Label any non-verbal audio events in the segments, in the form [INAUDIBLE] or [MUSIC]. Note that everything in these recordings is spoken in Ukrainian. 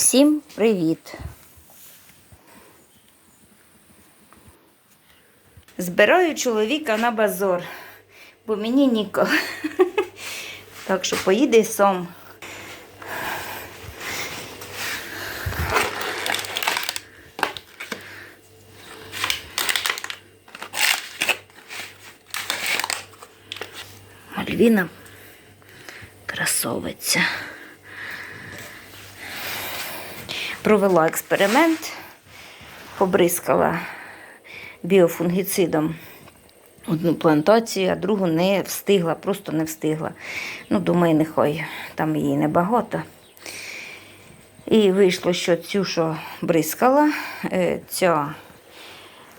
Всім привіт! Збираю чоловіка на базор, бо мені ніколи. [LAUGHS] Так що поїде сам. Мальвіна красовиця. Провела експеримент, побризкала біофунгіцидом одну плантацію, а другу не встигла, просто не встигла. Ну, думаю, нехай там її небагато. І вийшло, що цю, що бризкала, е, ця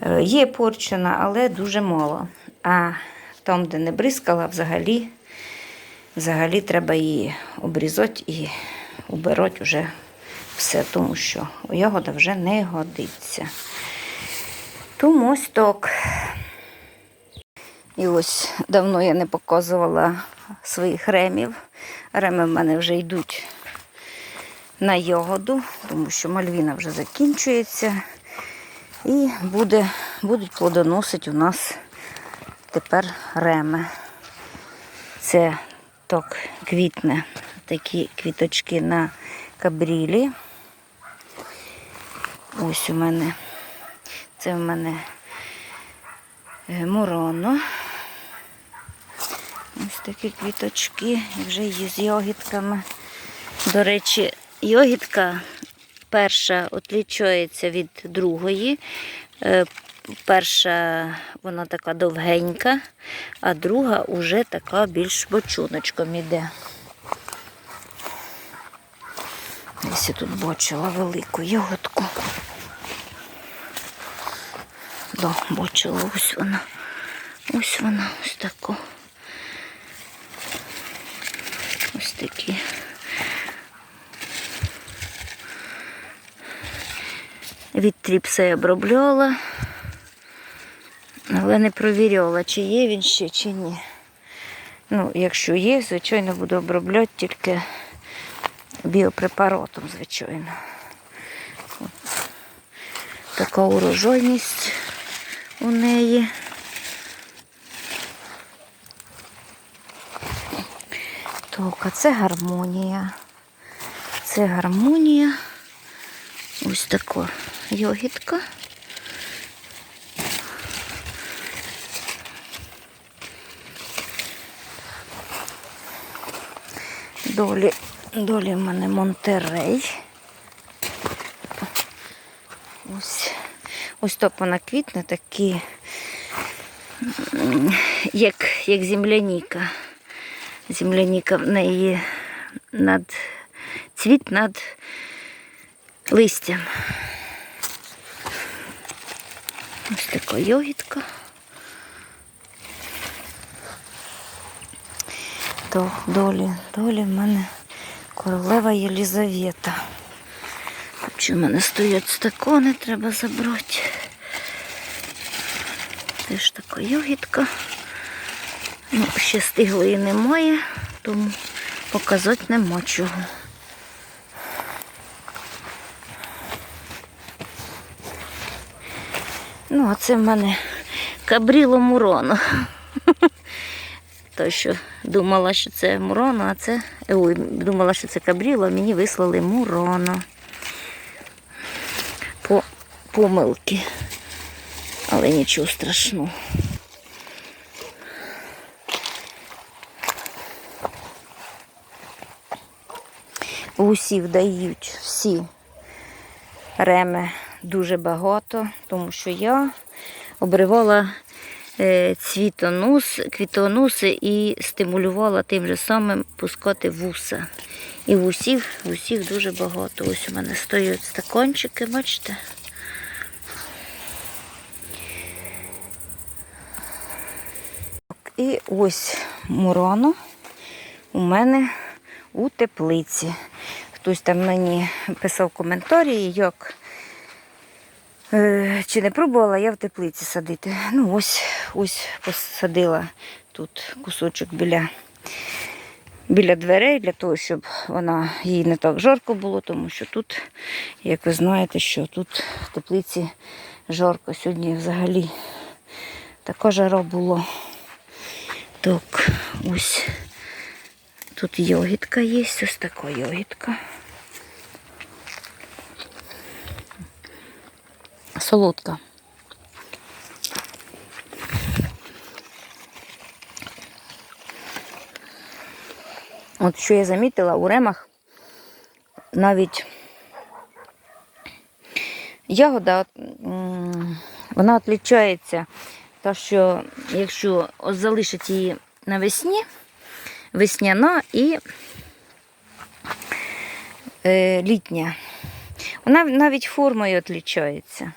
е, є порчена, але дуже мало. А там, де не бризкала, взагалі, взагалі треба її обрізати і убирати вже все, тому що ягода вже не годиться. Тому ось так. І ось давно я не показувала своїх ремів. Реми в мене вже йдуть на ягоду, тому що мальвіна вже закінчується. І буде, будуть плодоносити у нас тепер реми. Це так квітне, такі квіточки на кабрілі. Ось у мене, це в мене е, муроно. Ось такі квіточки, вже є з йогітками. До речі, йогітка перша відлічується від другої. Е, Перша вона така довгенька, а друга вже така більш бочоночком іде. Десь я тут бачила велику ягодку. Да, бачила, ось вона. Ось вона, ось таку. Ось такі. Від тріпса я обробляла, але не провіряла, чи є він ще, чи ні. Ну, якщо є, звичайно, буду обробляти тільки біопрепаратом, звичайно. От. Така урожайність у неї. Так, а це гармонія. Це гармонія. Ось така йогітка. Долі, долі в мене Монтерей. Ось, ось так вона квітне, такі, як, як земляніка. Земляніка в неї над цвіт над листям. Ось така йогітка. То долі, долі в мене королева Єлізавета. Чи в мене стоять стакони, треба забрати. Теж така йогітка. Ну, ще стиглої немає, тому показати нема чого. Ну, а це в мене кабріло Муроно. То, що думала, що це Муроно, а це. Ой, думала, що це кабріло, а мені вислали Муроно. По помилки. Але нічого страшного. Гусів дають всі реми дуже багато, тому що я обривала цвітонос, квітоноси і стимулювала тим же самим пускати вуса. І вусів, вусів дуже багато. Ось у мене стоять стакончики, бачите? І ось муроно у мене у теплиці. Хтось там мені писав коментарі, як е, чи не пробувала я в теплиці садити. Ну, ось ось посадила тут кусочок біля, біля дверей, для того, щоб вона їй не так жарко було, тому що тут, як ви знаєте, що тут в теплиці жарко. Сьогодні взагалі така жара була. Так, ось тут йогітка є, ось така йогітка. Солодка. От що я замітила у ремах, навіть ягода, вона відрізняється, та що якщо залишить її навесні, весняна і е, літня, вона навіть формою відрізняється,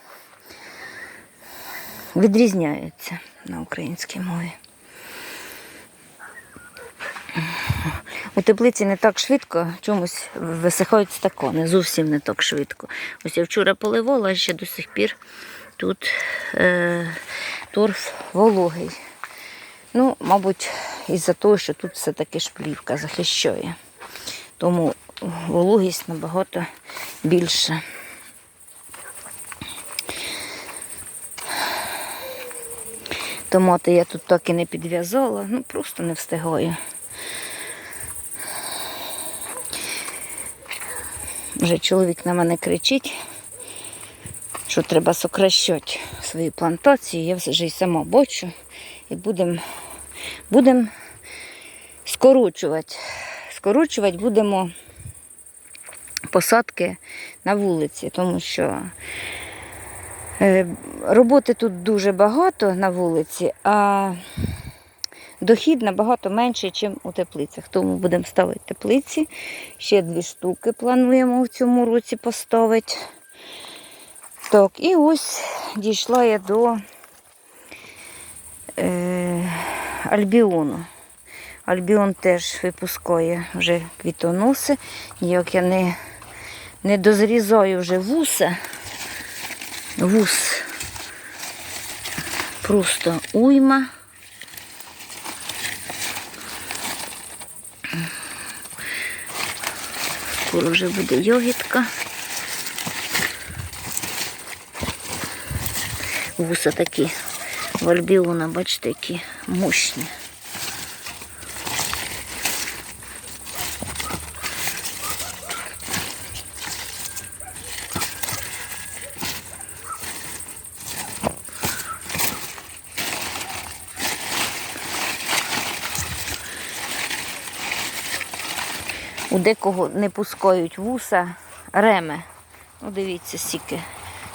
відрізняється на українській мові. У теплиці не так швидко, чомусь висихають стакани, зовсім не так швидко. Ось я вчора поливала, а ще до сих пір тут е, торф вологий. Ну, мабуть, із-за того, що тут все-таки шплівка захищає. Тому вологість набагато більша. Томати я тут так і не підв'язала, ну просто не встигаю. Вже чоловік на мене кричить, що треба сокращати свої плантації. Я вже й сама бачу. І будемо будем скорочувати. Скорочувати будемо посадки на вулиці, тому що роботи тут дуже багато на вулиці, а дохід набагато менший, ніж у теплицях. Тому будемо ставити теплиці. Ще дві штуки плануємо в цьому році поставити. Так, і ось дійшла я до е, Альбіону. Альбіон теж випускає вже квітоноси. Ніяк я не, не дозрізаю вже вуса. Вус просто уйма. Скоро вже буде йогітка. Вуса такі в альбіона, бачите, які мощні. У декого не пускають вуса, реми. Ну, дивіться, стільки.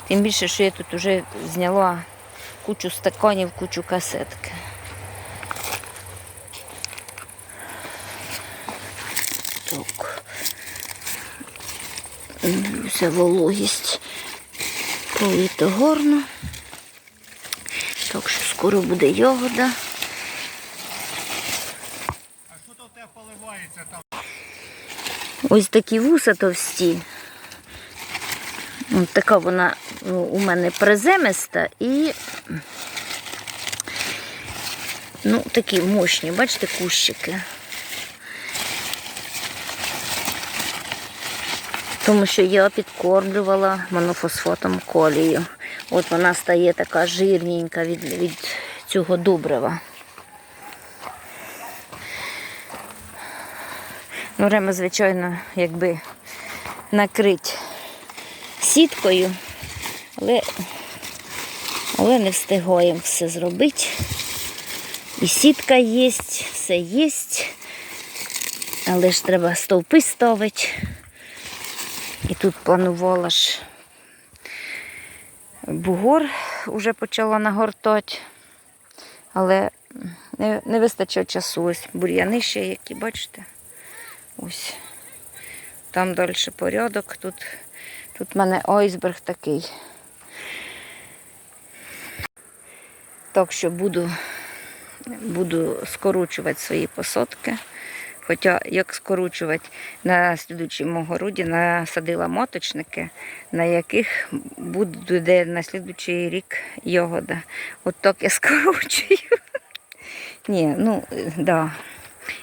Тим більше, що я тут вже зняла кучу стаканів, кучу касетки. Так. Вся вологість полита горно. Так що скоро буде ягода. А що то в тебе поливається там? Ось такі вуса товсті. От така вона ну, у мене приземиста і ну, такі мощні, бачите, кущики. Тому що я підкормлювала монофосфатом колію. От вона стає така жирненька від, від цього добрива. Ну, звичайно, якби накрить сіткою, але, але не встигаємо все зробити. І сітка є, все є, але ж треба стовпи ставити. І тут планувала ж бугор вже почала нагортати, але не, не вистачає часу. Ось бур'яни ще які, бачите? Ось. Там далі порядок. Тут, тут в мене айсберг такий. Так що буду, буду скорочувати свої посадки. Хоча як скорочувати на слідучому городі насадила моточники, на яких буде на слідучий рік ягода. От так я скорочую. Ні, ну, да.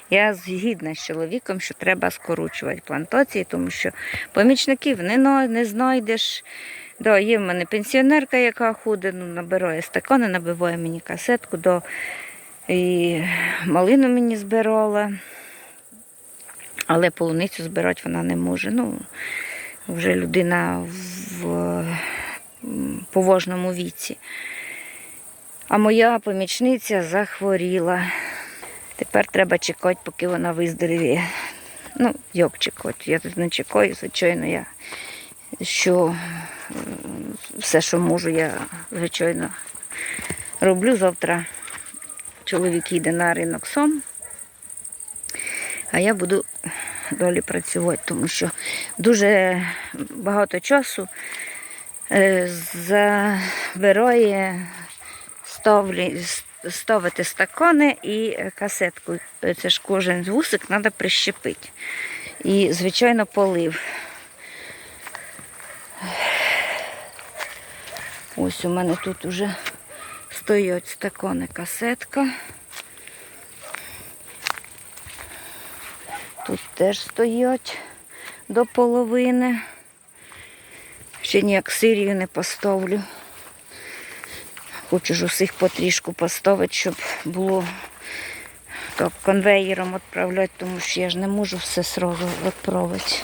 Я згідна з чоловіком, що треба скорочувати плантації, тому що помічників не, не знайдеш. Да, є в мене пенсіонерка, яка ходить, ну, набирає стакани, набиває мені касетку, до, і малину мені збирала, але полуницю збирати вона не може. Ну, вже людина в поважному віці. А моя помічниця захворіла. Тепер треба чекати, поки вона виздоровіє. Ну, як чекати? Я тут не чекаю, звичайно, я що все, що можу, я звичайно роблю завтра. Чоловік їде на ринок сом, а я буду далі працювати, тому що дуже багато часу е, забирає ставлі, ставити стакани і е, касетку. Це ж кожен вусик треба прищепити. І, звичайно, полив. Ось у мене тут уже стоять стакани касетка. Тут теж стоять до половини. Ще ніяк сирію не поставлю. Хочу ж усіх потрішку поставити, щоб було так, конвеєром відправляти, тому що я ж не можу все одразу відправити.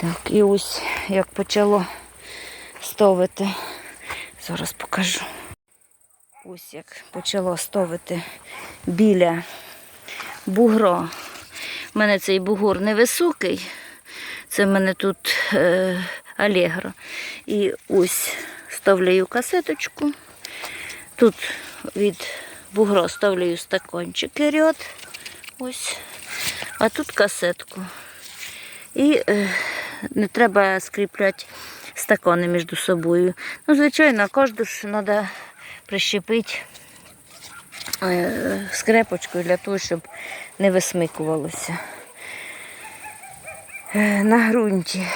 Так, і ось як почало ставити. Зараз покажу. Ось як почало ставити біля бугра. У мене цей бугор невисокий. Це в мене тут е, Алегро. І ось ставляю касеточку. Тут від бугра ставляю стаканчики ряд. Ось. А тут касетку. І е, не треба скріпляти стакани між собою. Ну, звичайно, кожну ж треба прищепити е, скрепочкою для того, щоб не висмикувалося. Е, На ґрунті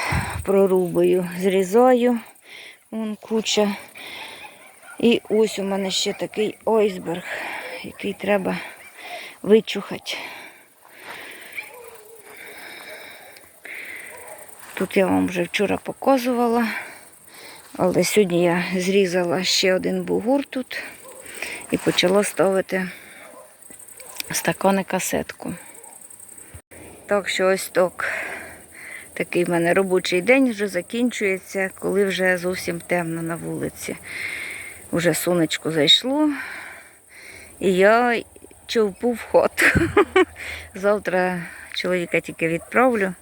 прорубаю, зрізаю, вон куча. І ось у мене ще такий ойсберг, який треба вичухати. Тут я вам вже вчора показувала, але сьогодні я зрізала ще один бугур тут і почала ставити стакани касетку. Так що ось так. Такий в мене робочий день вже закінчується, коли вже зовсім темно на вулиці. Уже сонечко зайшло. І я човпу в хату. [LAUGHS] Завтра чоловіка тільки відправлю.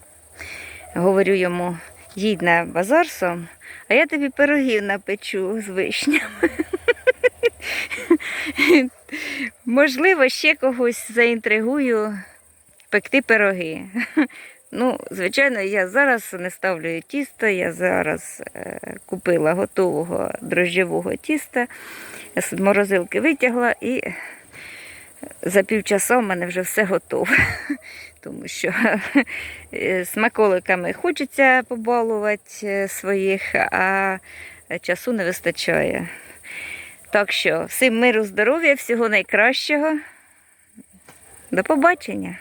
Говорю йому, їдь на базар сам, а я тобі пирогів напечу з вишнями. [LAUGHS] Можливо, ще когось заінтригую пекти пироги. [LAUGHS] Ну, звичайно, я зараз не ставлю тісто, я зараз е, купила готового дрожжєвого тіста, з морозилки витягла і за півчаса в мене вже все готове. [LAUGHS] Тому що [LAUGHS] е, смаколиками хочеться побалувати е, своїх, а часу не вистачає. Так що всім миру, здоров'я, всього найкращого. До побачення!